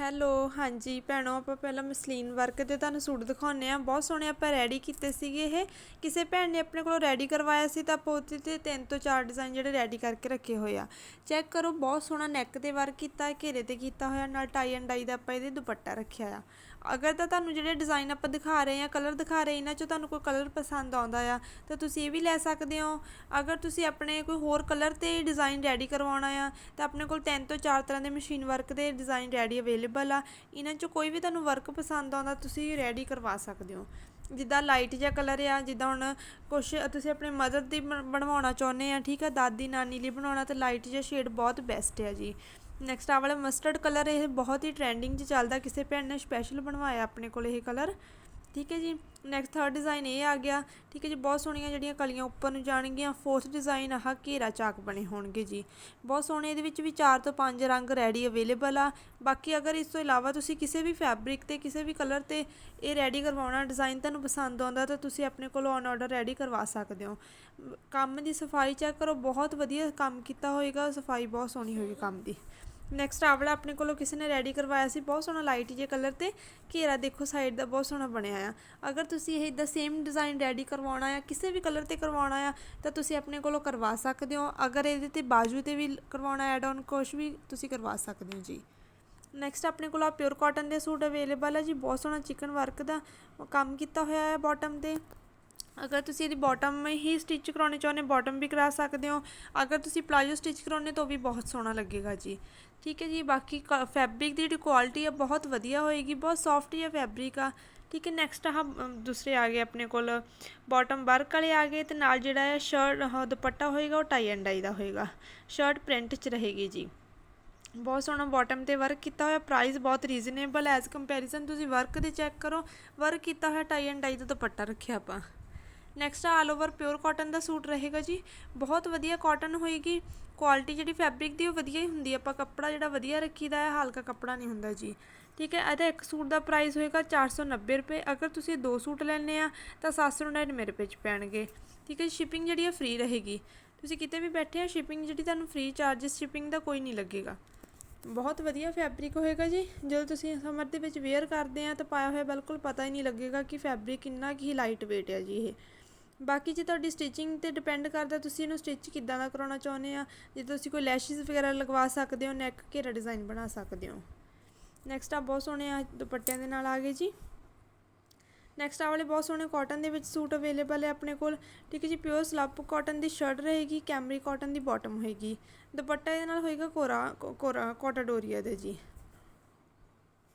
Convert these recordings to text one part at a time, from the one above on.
Hello, ਹਾਂਜੀ ਭੈਣੋ, ਆਪਾਂ ਪਹਿਲਾਂ ਮਸਲੀਨ ਵਰਕ ਤੇ ਤੁਹਾਨੂੰ ਸੂਟ ਦਿਖਾਉਂਦੇ ਆ ਬਹੁਤ ਸੋਹਣੇ ਆਪਾਂ ਰੈਡੀ ਕੀਤੇ ਸੀਗੇ ਇਹ। ਕਿਸੇ ਭੈਣ ਨੇ ਆਪਣੇ ਕੋਲੋਂ ਰੈਡੀ ਕਰਵਾਇਆ ਸੀ ਤਾਂ ਆਪਾਂ ਉਹਦੇ ਤੇ ਤਿੰਨ ਤੋਂ ਚਾਰ ਡਿਜ਼ਾਈਨ ਜਿਹੜੇ ਰੈਡੀ ਕਰਕੇ ਰੱਖੇ ਹੋਏ ਆ। ਚੈੱਕ ਕਰੋ, ਬਹੁਤ ਸੋਹਣਾ ਨੈਕ ਤੇ ਵਰਕ ਕੀਤਾ, ਘੇਰੇ ਤੇ ਕੀਤਾ ਹੋਇਆ, ਨਾਲ ਟਾਈ ਐਂਡ ਡਾਈ ਦਾ ਆਪਾਂ ਇਹਦੇ ਦੁਪੱਟਾ ਰੱਖਿਆ ਆ। ਅਗਰ ਤਾਂ ਤੁਹਾਨੂੰ ਜਿਹੜੇ ਡਿਜ਼ਾਈਨ ਆਪਾਂ ਦਿਖਾ ਰਹੇ ਆ ਕਲਰ ਦਿਖਾ ਰਹੇ ਇਹਨਾਂ ਚੋਂ ਤੁਹਾਨੂੰ ਕੋਈ ਕਲਰ ਪਸੰਦ ਆਉਂਦਾ ਆ, ਤਾਂ ਤੁਸੀਂ ਇਹ ਵੀ ਲੈ ਸਕਦੇ ਹੋ। ਅਗਰ ਤੁਸੀਂ ਆਪਣੇ ਕੋਈ ਹੋਰ ਕਲਰ ਤੇ ਡਿਜ਼ਾਈਨ ਰੈਡੀ ਕਰਵਾਉਣਾ ਆ, ਤਾਂ ਆਪਣੇ ਕੋਲ ਤਿੰਨ ਤੋਂ ਚਾਰ ਤਰ੍ਹਾਂ ਦੇ ਮਸ਼ੀਨ ਵਰਕ ਦੇ ਡਿਜ਼ਾਈਨ ਰੈਡੀ ਅਵੇਲੇਬਲ ਆ। ਇਹਨਾਂ ਚੋਂ ਕੋਈ ਵੀ ਤੁਹਾਨੂੰ ਵਰਕ ਪਸੰਦ ਆਉਂਦਾ, ਤੁਸੀਂ ਰੈਡੀ ਕਰਵਾ ਸਕਦੇ ਹੋ। ਜਿੱਦਾਂ ਲਾਈਟ ਜਿਹਾ ਕਲਰ ਆ, ਜਿੱਦਾਂ ਹੁਣ ਕੁਛ ਤੁਸੀਂ ਆਪਣੇ ਮਦਰ ਦੀ ਬਣ- ਬਣਵਾਉਣਾ ਚਾਹੁੰਦੇ ਆ, ਠੀਕ ਆ, ਦਾਦੀ ਨਾਨੀ ਲਈ ਬਣਾਉਣਾ, ਤਾਂ ਲਾਈਟ ਜਿਹਾ ਸ਼ੇਡ ਬਹੁਤ ਬੈਸਟ ਆ ਜੀ। ਨੈਕਸਟ ਆ ਵਾਲਾ ਮਸਟਰਡ ਕਲਰ ਇਹ ਬਹੁਤ ਹੀ ਟ੍ਰੈਂਡਿੰਗ 'ਚ ਚੱਲਦਾ, ਕਿਸੇ ਭੈਣ ਨੇ ਸਪੈਸ਼ਲ ਬਣਵਾਇਆ ਆਪਣੇ ਕੋਲ ਇਹ ਕਲਰ ਠੀਕ ਹੈ ਜੀ ਨੈਕਸਟ ਥਰਡ ਡਿਜ਼ਾਈਨ ਇਹ ਆ ਗਿਆ, ਠੀਕ ਹੈ ਜੀ, ਬਹੁਤ ਸੋਹਣੀਆਂ ਜਿਹੜੀਆਂ ਕਲੀਆਂ ਉੱਪਰ ਨੂੰ ਜਾਣਗੀਆਂ ਫੋਰਥ ਡਿਜ਼ਾਈਨ ਆਹ ਘੇਰਾ ਚਾਕ ਬਣੇ ਹੋਣਗੇ ਜੀ। ਬਹੁਤ ਸੋਹਣੇ ਇਹਦੇ ਵਿੱਚ ਵੀ 4 ਤੋਂ 5 ਰੰਗ ਰੈਡੀ ਅਵੇਲੇਬਲ ਆ। ਬਾਕੀ ਅਗਰ ਇਸ ਤੋਂ ਇਲਾਵਾ ਤੁਸੀਂ ਕਿਸੇ ਵੀ ਫੈਬਰਿਕ ਤੇ, ਕਿਸੇ ਵੀ ਕਲਰ ਤੇ ਇਹ ਰੈਡੀ ਕਰਵਾਉਣਾ ਡਿਜ਼ਾਈਨ ਤੁਹਾਨੂੰ ਪਸੰਦ ਆਉਂਦਾ ਤਾਂ ਤੁਸੀਂ ਆਪਣੇ ਕੋਲ ਔਨ ਆਰਡਰ ਰੈਡੀ ਕਰਵਾ ਸਕਦੇ ਹੋ। ਕੰਮ ਦੀ ਸਫ਼ਾਈ ਚੈੱਕ ਕਰੋ, ਬਹੁਤ ਵਧੀਆ ਕੰਮ ਕੀਤਾ ਹੋਏਗਾ, ਸਫ਼ਾਈ ਬਹੁਤ ਸੋਹਣੀ ਹੋਏਗੀ ਕੰਮ ਦੀ। ਨੈਕਸਟ ਆਵਲਾ ਆਪਣੇ ਕੋਲੋਂ ਕਿਸੇ ਨੇ ਰੈਡੀ ਕਰਵਾਇਆ ਸੀ, ਬਹੁਤ ਸੋਹਣਾ ਲਾਈਟ ਜਿਹੇ ਕਲਰ ਤੇ, ਘੇਰਾ ਦੇਖੋ ਸਾਈਡ ਦਾ ਬਹੁਤ ਸੋਹਣਾ ਬਣਿਆ ਆ। ਅਗਰ ਤੁਸੀਂ ਇਹ ਇਦਾਂ ਸੇਮ ਡਿਜ਼ਾਈਨ ਰੈਡੀ ਕਰਵਾਉਣਾ ਆ, ਕਿਸੇ ਵੀ ਕਲਰ ਤੇ ਕਰਵਾਉਣਾ ਆ, ਤਾਂ ਤੁਸੀਂ ਆਪਣੇ ਕੋਲੋਂ ਕਰਵਾ ਸਕਦੇ ਹੋ। ਅਗਰ ਇਹਦੇ ਤੇ ਬਾਜੂ ਤੇ ਵੀ ਕਰਵਾਉਣਾ ਐਡ ਆਨ ਕੁਛ ਵੀ ਤੁਸੀਂ ਕਰਵਾ ਸਕਦੇ ਹੋ ਜੀ। ਨੈਕਸਟ ਆਪਣੇ ਕੋਲ ਆ ਪਿਓਰ ਕਾਟਨ ਦੇ ਸੂਟ ਅਵੇਲੇਬਲ ਹੈ ਜੀ, ਬਹੁਤ ਸੋਹਣਾ ਚਿਕਨ ਵਰਕ ਦਾ ਕੰਮ ਕੀਤਾ ਹੋਇਆ ਹੈ ਬਾਟਮ ਤੇ। ਅਗਰ ਤੁਸੀਂ ਇਹਦੀ ਬਾਟਮ ਹੀ ਸਟਿਚ ਕਰਾਉਣੀ ਚਾਹੁੰਦੇ ਬਾਟਮ ਵੀ ਕਰਾ ਸਕਦੇ ਹੋ। ਅਗਰ ਤੁਸੀਂ ਪਲਾਜੋ ਸਟਿਚ ਕਰਾਉਣੇ ਤਾਂ ਉਹ ਵੀ ਬਹੁਤ ਸੋਹਣਾ ਲੱਗੇਗਾ ਜੀ। ਠੀਕ ਹੈ ਜੀ, ਬਾਕੀ ਫੈਬਰਿਕ ਦੀ ਜਿਹੜੀ ਕੁਆਲਿਟੀ ਆ, ਬਹੁਤ ਵਧੀਆ ਹੋਏਗੀ, ਬਹੁਤ ਸੌਫਟ ਜਿਹਾ ਫੈਬਰਿਕ ਆ। ਠੀਕ ਹੈ ਨੈਕਸਟ ਆਹ ਦੂਸਰੇ ਆ ਗਏ ਆਪਣੇ ਕੋਲ। ਬਾਟਮ ਵਰਕ ਵਾਲੇ ਆ ਗਏ, ਤੇ ਨਾਲ ਜਿਹੜਾ ਹੈ ਸ਼ਰਟ ਦੁਪੱਟਾ ਹੋਏਗਾ, ਉਹ ਟਾਈ ਐਂਡ ਡਾਈ ਦਾ ਹੋਏਗਾ। ਸ਼ਰਟ ਪ੍ਰਿੰਟ 'ਚ ਰਹੇਗੀ ਜੀ। ਬਹੁਤ ਸੋਹਣਾ ਬਾਟਮ ਤੇ ਵਰਕ ਕੀਤਾ ਹੋਇਆ ਪ੍ਰਾਈਸ ਬਹੁਤ ਰੀਜ਼ਨੇਬਲ ਐਜ਼ ਕੰਪੈਰੀਜ਼ਨ ਤੁਸੀਂ ਵਰਕ ਦੇ ਚੈੱਕ ਕਰੋ ਵਰਕ ਕੀਤਾ ਹੋਇਆ ਟਾਈ ਐਂਡ ਡਾਈ ਦਾ ਦੁਪੱਟਾ ਰੱਖਿਆ ਆਪਾਂ। Next all over pure cotton ਦਾ ਸੂਟ ਰਹੇਗਾ ਜੀ। ਬਹੁਤ ਵਧੀਆ ਕਾਟਨ ਹੋਏਗੀ। ਕੁਆਲਿਟੀ ਜਿਹੜੀ ਫੈਬਰਿਕ ਦੀ, ਉਹ ਵਧੀਆ ਹੀ ਹੁੰਦੀ ਹੈ ਆਪਾਂ ਕੱਪੜਾ ਜਿਹੜਾ ਵਧੀਆ ਰੱਖੀਦਾ ਹੈ, ਹਲਕਾ ਕੱਪੜਾ ਨਹੀਂ ਹੁੰਦਾ ਜੀ। ਠੀਕ ਹੈ, ਇਹਦਾ ਇੱਕ ਸੂਟ ਦਾ ਪ੍ਰਾਈਸ ਹੋਏਗਾ 490 ਰੁਪਏ। ਅਗਰ ਤੁਸੀਂ ਦੋ ਸੂਟ ਲੈਣੇ ਆ, ਤਾਂ 799 ਰੁਪਏ ਚ ਪੈਣਗੇ। ਠੀਕ ਹੈ ਸ਼ਿਪਿੰਗ ਜਿਹੜੀ ਹੈ ਫ੍ਰੀ ਰਹੇਗੀ। ਤੁਸੀਂ ਕਿਤੇ ਵੀ ਬੈਠੇ ਆ ਸ਼ਿਪਿੰਗ ਜਿਹੜੀ ਤੁਹਾਨੂੰ ਫ੍ਰੀ ਚਾਰजेस ਸ਼ਿਪਿੰਗ ਦਾ ਕੋਈ ਨਹੀਂ ਲੱਗੇਗਾ। ਬਹੁਤ ਵਧੀਆ ਫੈਬਰਿਕ ਹੋਏਗਾ ਜੀ। ਜਦੋਂ ਤੁਸੀਂ ਸਮਰ ਦੇ ਵਿੱਚ ਵੇਅਰ ਕਰਦੇ ਆ, ਤਾਂ ਪਾਇਆ ਹੋਇਆ ਬਿਲਕੁਲ ਪਤਾ ਹੀ ਨਹੀਂ ਲੱਗੇਗਾ ਕਿ ਫੈਬਰਿਕ ਕਿੰਨਾ ਕੀ ਲਾਈਟ weight ਹੈ ਜੀ ਇਹ। ਬਾਕੀ ਜੇ ਤੁਹਾਡੀ ਸਟਿਚਿੰਗ ਤੇ ਡਿਪੈਂਡ ਕਰਦਾ ਤੁਸੀਂ ਇਹਨੂੰ ਸਟਿਚ ਕਿੱਦਾਂ ਦਾ ਕਰਾਉਣਾ ਚਾਹੁੰਦੇ ਆ, ਜੇ ਤੁਸੀਂ ਕੋਈ ਲੈਸ਼ਿਸ ਵਗੈਰਾ ਲਗਵਾ ਸਕਦੇ ਹੋ ਨੈਕ ਘੇਰਾ ਡਿਜ਼ਾਈਨ ਬਣਾ ਸਕਦੇ ਹੋ। ਨੈਕਸਟ ਆ ਬਹੁਤ ਸੋਹਣੇ ਆ ਦੁਪੱਟਿਆਂ ਦੇ ਨਾਲ ਆ ਗਏ ਜੀ। ਨੈਕਸਟ ਆ ਵਾਲੇ ਬਹੁਤ ਸੋਹਣੇ ਕਾਟਨ ਦੇ ਵਿੱਚ ਸੂਟ ਅਵੇਲੇਬਲ ਹੈ ਆਪਣੇ ਕੋਲ। ਠੀਕ ਹੈ ਜੀ ਪਿਓਰ ਸਲੱਪ ਕਾਟਨ ਦੀ ਸ਼ਰਟ ਰਹੇਗੀ ਕੈਮਰੀ ਕਾਟਨ ਦੀ ਬਾਟਮ ਹੋਏਗੀ। ਦੁਪੱਟਾ ਇਹਦੇ ਨਾਲ ਹੋਏਗਾ ਕੋਰਾ, ਕੋ- ਕੋਰਾ ਕੋਟਾ ਡੋਰੀਆ ਦੇ ਜੀ।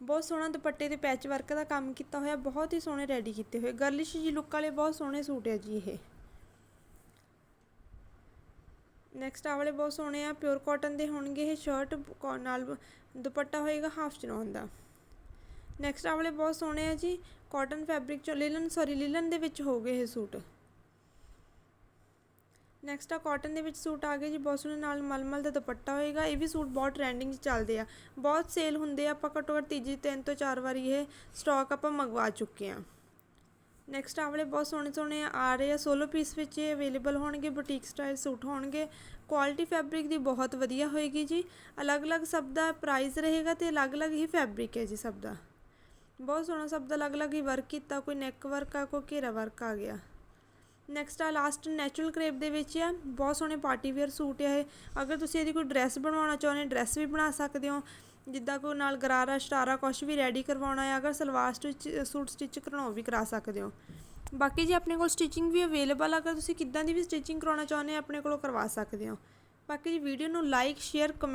ਬਹੁਤ ਸੋਹਣਾ ਦੁਪੱਟੇ ਤੇ ਪੈਚ ਵਰਕ ਦਾ ਕੰਮ ਕੀਤਾ ਹੋਇਆ, ਬਹੁਤ ਹੀ ਸੋਹਣੇ ਰੈਡੀ ਕੀਤੇ ਹੋਏ। ਗਰਲਿਸ਼ ਜੀ ਲੁੱਕ ਵਾਲੇ ਬਹੁਤ ਸੋਹਣੇ ਸੂਟ ਹੈ ਜੀ ਇਹ। ਨੈਕਸਟ ਆ ਵਾਲੇ ਬਹੁਤ ਸੋਹਣੇ ਆ ਪਿਓਰ ਕਾਟਨ ਦੇ ਹੋਣਗੇ ਇਹ ਸ਼ਰਟ ਨਾਲ ਦੁਪੱਟਾ ਹੋਏਗਾ ਹਾਫ ਚਨੌਨ ਦਾ। ਨੈਕਸਟ ਆ ਵਾਲੇ ਬਹੁਤ ਸੋਹਣੇ ਆ ਜੀ ਕਾਟਨ ਫੈਬਰਿਕ ਚੋਂ ਲਿਲਨ ਸੌਰੀ ਲਿਲਨ ਦੇ ਵਿੱਚ ਹੋ ਗਏ ਇਹ ਸੂਟ। ਨੈਕਸਟ ਆ ਕਾਟਨ ਦੇ ਵਿੱਚ ਸੂਟ ਆ ਗਏ ਜੀ, ਬਹੁਤ ਸੋਹਣੇ ਨਾਲ ਮਲਮਲ ਦਾ ਦੁਪੱਟਾ ਹੋਏਗਾ, ਇਹ ਵੀ ਸੂਟ ਬਹੁਤ ਟ੍ਰੈਂਡਿੰਗ 'ਚ ਚੱਲਦੇ ਆ। ਬਹੁਤ ਸੇਲ ਹੁੰਦੇ ਆ, ਆਪਾਂ ਘੱਟੋ ਘੱਟ ਤੀਜੀ, ਤਿੰਨ ਤੋਂ ਚਾਰ ਵਾਰੀ ਇਹ ਸਟਾਕ ਆਪਾਂ ਮੰਗਵਾ ਚੁੱਕੇ ਆ। ਨੈਕਸਟ ਆਹ ਵਾਲੇ ਬਹੁਤ ਸੋਹਣੇ ਸੋਹਣੇ ਆ ਰਹੇ ਆ ਸੋਲੋ ਪੀਸ ਵਿੱਚ ਇਹ ਅਵੇਲੇਬਲ ਹੋਣਗੇ ਬੁਟੀਕ ਸਟਾਈਲ ਸੂਟ ਹੋਣਗੇ। ਕੁਆਲਿਟੀ ਫੈਬਰਿਕ ਦੀ ਬਹੁਤ ਵਧੀਆ ਹੋਏਗੀ ਜੀ। ਅਲੱਗ-ਅਲੱਗ ਸਭ ਦਾ ਪ੍ਰਾਈਸ ਰਹੇਗਾ ਤੇ ਅਲੱਗ-ਅਲੱਗ ਹੀ ਫੈਬਰਿਕ ਹੈ ਜੀ ਸਭ ਦਾ। ਬਹੁਤ ਸੋਹਣਾ ਸਭ ਦਾ ਅਲੱਗ-ਅਲੱਗ ਹੀ ਵਰਕ ਕੀਤਾ, ਕੋਈ ਨੈਕ ਵਰਕ ਆ, ਕੋਈ ਘੇਰਾ ਵਰਕ ਆ ਗਿਆ। ਨੈਕਸਟ ਆ ਲਾਸਟ ਨੈਚੁਰਲ ਕਰੇਪ ਦੇ ਵਿੱਚ ਆ, ਬਹੁਤ ਸੋਹਣੇ ਪਾਰਟੀ ਵੇਅਰ ਸੂਟ ਆ ਇਹ। ਅਗਰ ਤੁਸੀਂ ਇਹਦੀ ਕੋਈ ਡਰੈਸ ਬਣਵਾਉਣਾ ਚਾਹੁੰਦੇ ਡਰੈਸ ਵੀ ਬਣਾ ਸਕਦੇ ਹੋ। ਜਿੱਦਾਂ ਕੋਈ ਨਾਲ ਗਰਾਰਾ, ਸ਼ਰਾਰਾ, ਕੁਛ ਵੀ ਰੈਡੀ ਕਰਵਾਉਣਾ ਹੈ, ਅਗਰ ਸਲਵਾਰ ਸਟਿਚ ਸੂਟ ਸਟਿਚ ਕਰਾਉਣਾ ਵੀ ਕਰਾ ਸਕਦੇ ਹੋ। ਬਾਕੀ ਜੀ ਆਪਣੇ ਕੋਲ ਸਟਿਚਿੰਗ ਵੀ ਅਵੇਲੇਬਲ ਆ, ਅਗਰ ਤੁਸੀਂ ਕਿੱਦਾਂ ਦੀ ਵੀ ਸਟਿਚਿੰਗ ਕਰਾਉਣਾ ਚਾਹੁੰਦੇ ਹੋ, ਆਪਣੇ ਕੋਲੋਂ ਕਰਵਾ ਸਕਦੇ ਹੋ। ਬਾਕੀ ਜੀ ਵੀਡੀਓ ਨੂੰ ਲਾਈਕ ਸ਼ੇਅਰ ਕਮੈਂਟ